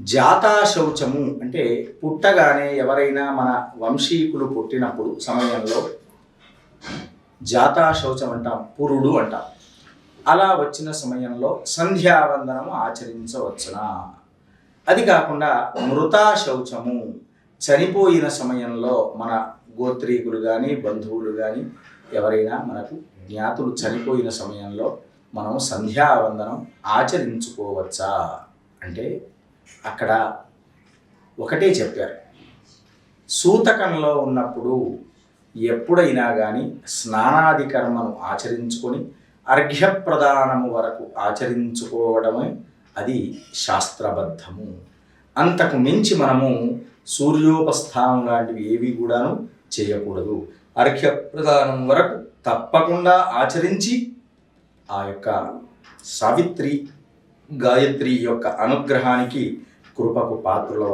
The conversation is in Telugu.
జాతా శౌచము అంటే పుట్టగానే ఎవరైనా మన వంశీకులు పుట్టినప్పుడు సమయంలో జాతా శౌచం అంటాం పురుడు అంటాం. అలా వచ్చిన సమయంలో సంధ్యావందనము ఆచరించవచ్చునా? అది కాకుండా మృతా శౌచము చనిపోయిన సమయంలో మన గోత్రీకులు కానీ బంధువులు కానీ ఎవరైనా మనకు జ్ఞాతులు చనిపోయిన సమయంలో మనం సంధ్యావందనం ఆచరించుకోవచ్చా? అంటే అక్కడ ఒకటే చెప్పారు. సూతకంలో ఉన్నప్పుడు ఎప్పుడైనా కానీ స్నానాది కర్మను ఆచరించుకొని అర్ఘ్యప్రదానము వరకు ఆచరించుకోవడమే అది శాస్త్రబద్ధము. అంతకు మించి మనము సూర్యోపస్థానం లాంటివి ఏవి కూడాను చేయకూడదు. అర్ఘ్యప్రదానం వరకు తప్పకుండా ఆచరించి ఆ యొక్క సావిత్రి గాయత్రి యొక్క అనుగ్రహానికి కృపకు పాత్రుల